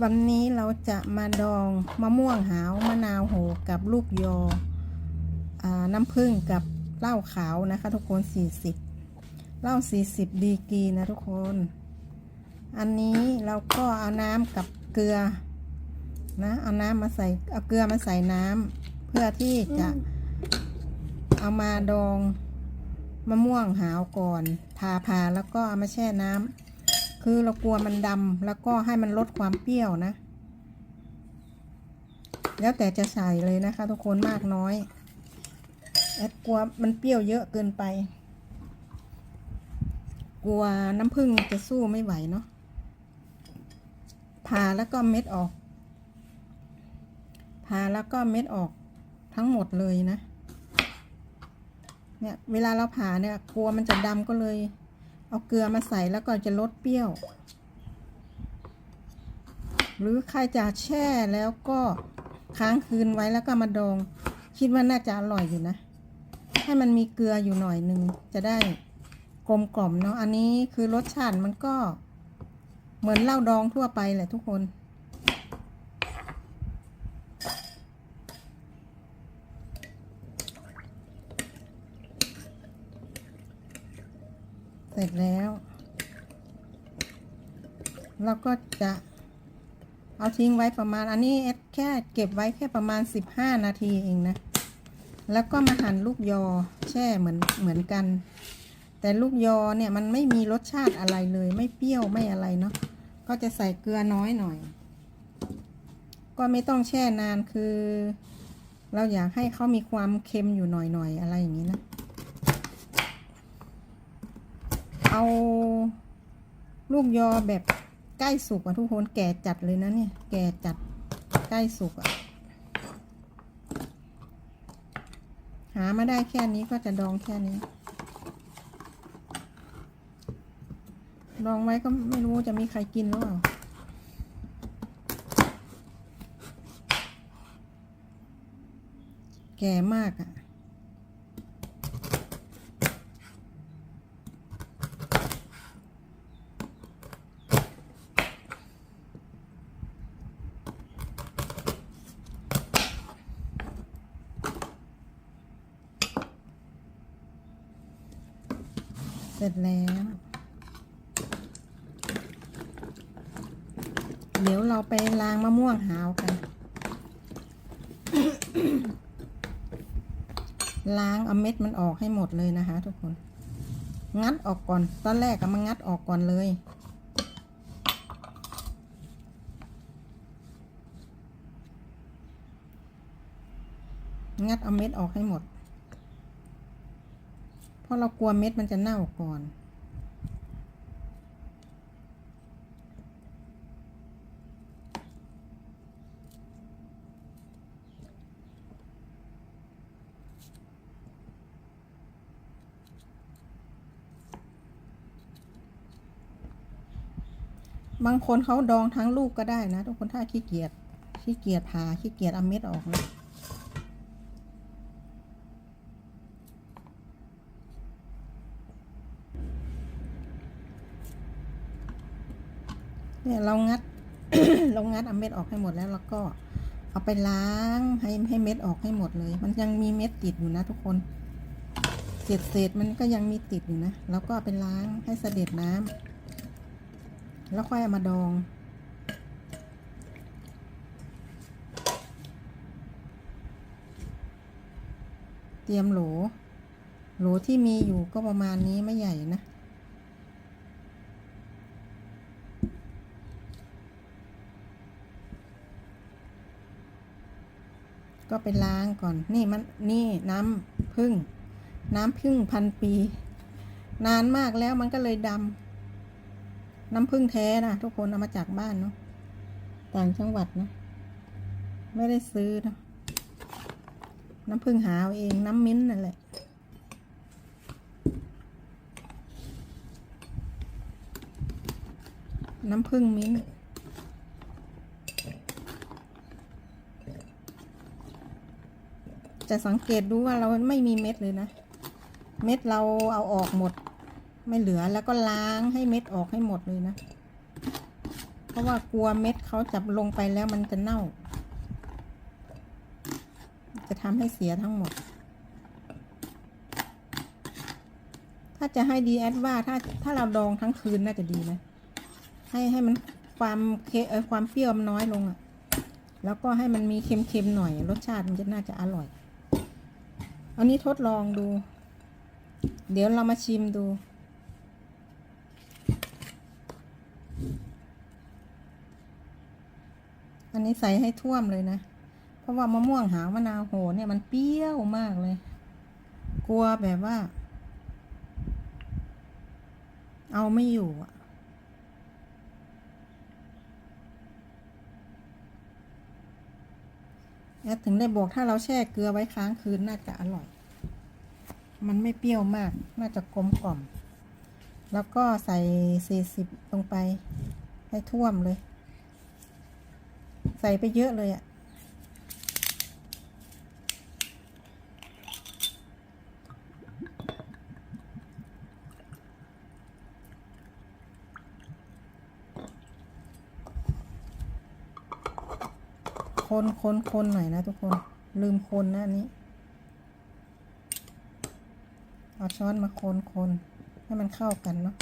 วันนี้เราจะมาดองมะม่วงหาวมะนาวโหกับลูกยออน้ำผึ้งกับเหล้าขาวนะคะ ทุกคน 40เหล้า40 ดีกรีนะทุกคน อันนี้เราก็เอาน้ำกับเกลือนะเอาน้ำมาใส่เอาเกลือมาใส่น้ำเพื่อที่จะเอามาดองมะม่วงหาวก่อนทาพาแล้วก็เอามาแช่น้ำ คือเรากลัวมันดำแล้วก็ให้มันลดความเปรี้ยวนะ แล้วแต่จะใส่เลยนะคะ ทุกคนมากน้อย แอดกลัวมันเปรี้ยวเยอะเกินไป กลัวน้ำผึ้งจะสู้ไม่ไหวเนาะผ่าแล้วก็เม็ดออกผ่าแล้วก็เม็ดออกทั้งหมดเลยนะ เนี่ยเวลาเราผ่าเนี่ยกลัวมันจะดำก็เลย เอาเกลือมาใส่แล้วก็จะลดเปรี้ยว หรือใครจะแช่แล้วก็ค้างคืนไว้แล้วก็มาดอง คิดว่าน่าจะอร่อยอยู่นะ ให้มันมีเกลืออยู่หน่อยหนึ่งจะได้กลมกล่อมเนาะ อันนี้คือรสชาติมันก็เหมือนเหล้าดองทั่วไปแหละทุกคน ร็จแล้วเราก็จะเอาทิ้งไว้ประมาณอันนี้แค่เก็บไว้แค่ประมาณ 15 นาทีเองนะ แล้วก็มาหั่นลูกยอแช่เหมือนเหมือนกัน แต่ลูกยอเนี่ยมันไม่มีรสชาติอะไรเลย ไม่เปรี้ยวไม่อะไรเนาะก็จะใส่เกลือน้อยหน่อย ก็ไม่ต้องแช่นานคือ เราอยากให้เขามีความเค็มอยู่หน่อยๆอะไรอย่างนี้นะ เอาลูกยอแบบใกล้สุกอะทุกคนแก่จัดเลยนะเนี่ย แก่จัดใกล้สุกอะหามาได้แค่นี้ก็จะดองแค่นี้ ดองไว้ก็ไม่รู้จะมีใครกินหรือเปล่าแก่มากอะเร็จแล้ว เดี๋ยวเราไปล้างมะม่วงหาวกัน ล้างเอาเม็ดมันออกให้หมดเลยนะคะ ทุกคน งัดออกก่อน ตอนแรกก็มางัดออกก่อนเลยงัดเอาเม็ดออกให้หมด ราะเรากลัวเม็ดมันจะเน่าก่อน บางคนเขาดองทั้งลูกก็ได้นะ ทุกคนถ้าขี้เกียจขี้เกียจผ่าขี้เกียจเอาเม็ดออกนะ เนี่ยเรางัด เรางัดเอาเม็ดออกให้หมดแล้วแล้วก็เอาไปล้างให้ให้เม็ดออกให้หมดเลย มันยังมีเม็ดติดอยู่นะทุกคน เศษเศษมันก็ยังมีติดอยู่นะแล้วก็เอาไปล้างให้เสด็จน้ำแล้วค่อยเอามาดองเตรียมโหล โหลที่มีอยู่ก็ประมาณนี้ไม่ใหญ่นะ ก็ไปล้างก่อน นี่มันนี่น้ำพึ่ง น้ำพึ่งพันปี นานมากแล้วมันก็เลยดำน้ำพึ่งแท้นะทุกคนเอามาจากบ้านเนาะต่างจังหวัดนะ ไม่ได้ซื้อนะน้ำพึ่งหาเอาเองน้ำมิ้นนั่นแหละน้ำพึ่งมิ้น จะสังเกตดูว่าเราไม่มีเม็ดเลยนะ เม็ดเราเอาออกหมด ไม่เหลือแล้วก็ล้างให้เม็ดออกให้หมดเลยนะ เพราะว่ากลัวเม็ดเขาจับลงไปแล้วมันจะเน่า จะทำให้เสียทั้งหมด ถ้าจะให้ดีแอดว่าถ้าถ้าเราดองทั้งคืนน่าจะดีนะ ให้ให้มันความเคเออความเปรี้ยวมันน้อยลงอะ่ะแล้วก็ให้มันมีเค็มๆหน่อย รสชาติมันจะน่าจะอร่อย อันนี้ทดลองดู เดี๋ยวเรามาชิมดู อันนี้ใส่ให้ท่วมเลยนะ เพราะว่ามะม่วงหาวมะนาวโหเนี่ยมันเปรี้ยวมากเลย กลัวแบบว่า เอาไม่อยู่อะแล้ว ถึงได้บอกถ้าเราแช่เกลือไว้ค้างคืนน่าจะอร่อย มันไม่เปรี้ยวมาก น่าจะกลมกล่อม แล้วก็ใส่สี่สิบลงไปให้ท่วมเลย ใส่ไปเยอะเลยอะ่ะ คนคนคนหน่อยนะทุกคน ลืมคนนะอันนี้ เอาช้อนมาคนคนให้มันเข้ากันเนาะ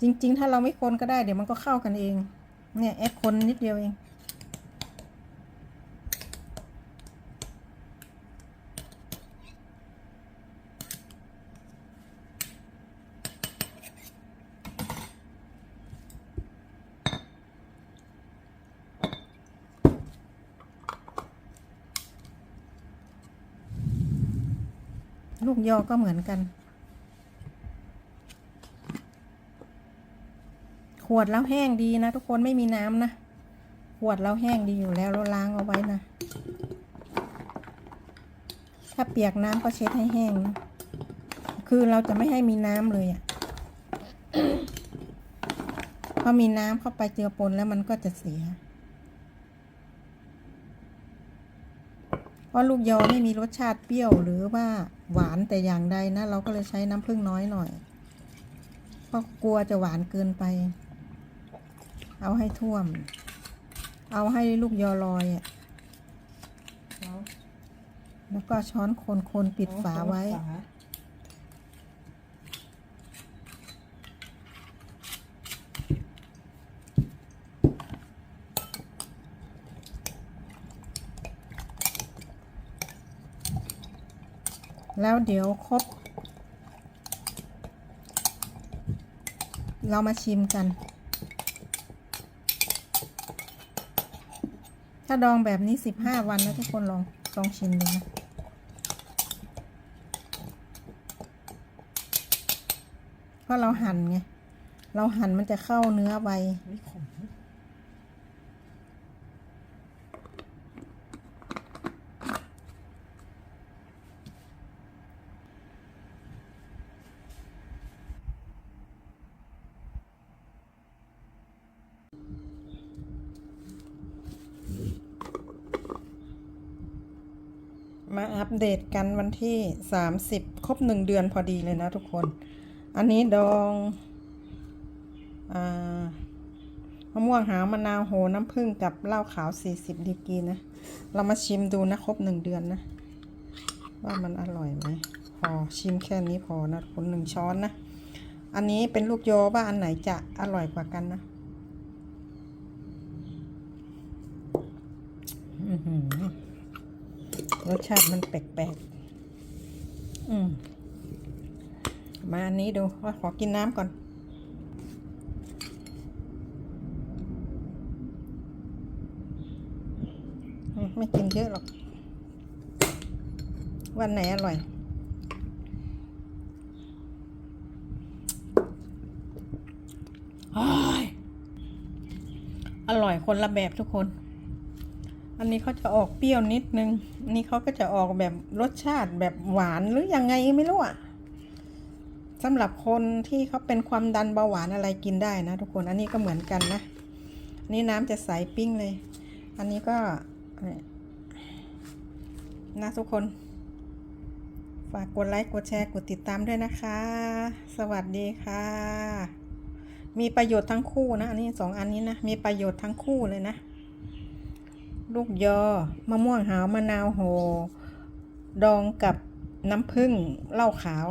จริง ๆ ถ้าเราไม่คนก็ได้เดี๋ยวมันก็เข้ากันเอง เนี่ยแอดคนนิดเดียวเอง ลูกยอก็เหมือนกัน ขวดแล้วแห้งดีนะ ทุกคนไม่มีน้ำนะ ขวดแล้วแห้งดีอยู่แล้วเราล้างเอาไว้นะ ถ้าเปียกน้ำก็เช็ดให้แห้งนะคือเราจะไม่ให้มีน้ำเลยอะ่ะพอมีน้ำเข้าไปเจือปนแล้วมันก็จะเสีย ว่าลูกยอไม่มีรสชาติเปรี้ยวหรือว่าหวานแต่อย่างใดนะ เราก็เลยใช้น้ำผึ้งน้อยหน่อย เพราะกลัวจะหวานเกินไป เอาให้ท่วม เอาให้ลูกยอลอยอะแล้วก็ช้อนคนคนๆปิดฝาไว้ แล้วเดี๋ยวครบ เรามาชิมกัน ถ้าดองแบบนี้สิบห้าวันนะทุกคนลองลองชิมดูนะเพราะเราหั่นไง เราหั่นมันจะเข้าเนื้อไว ไมาอัปเดตกันวันที่สามสิบครบหนึ่งเดือนพอดีเลยนะทุกคน อันนี้ดองอมะม่วงหาวมะนาวโหน้ำผึ้งกับเหล้าขาวสี่สิบดีกีนะ เรามาชิมดูนะ ครบหนึ่งเดือนนะ ว่ามันอร่อยไหมพอชิมแค่นี้พอนะคนหนึ่งช้อนนะ อันนี้เป็นลูกโยว่าอันไหนจะอร่อยกว่ากันนะอือหือ รสชาติมันแปลกๆ อืม มาอันนี้ดูว่าขอกินน้ำก่อนอมไม่กินเยอะหรอก วันไหนอร่อย อร่อยคนละแบบทุกคน อันนี้เขาจะออกเปรี้ยวนิดนึงนนี้เขาก็จะออกแบบรสชาติแบบหวานหรือยังไงไม่รู้อะสำหรับคนที่เขาเป็นความดันเบาหวานอะไรกินได้นะทุกคน อันนี้ก็เหมือนกันนะ อันนี้น้ำจะใสปิ้งเลย อันนี้ก็นะทุกคน ฝากกดไลค์ กดแชร์ กดติดตามด้วยนะคะ สวัสดีค่ะ มีประโยชน์ทั้งคู่นะ อันนี้สองอันนี้นะ มีประโยชน์ทั้งคู่เลยนะ ลูกยอ มะม่วงหาวมะนาวโห ดองกับน้ำผึ้งเหล้าขาว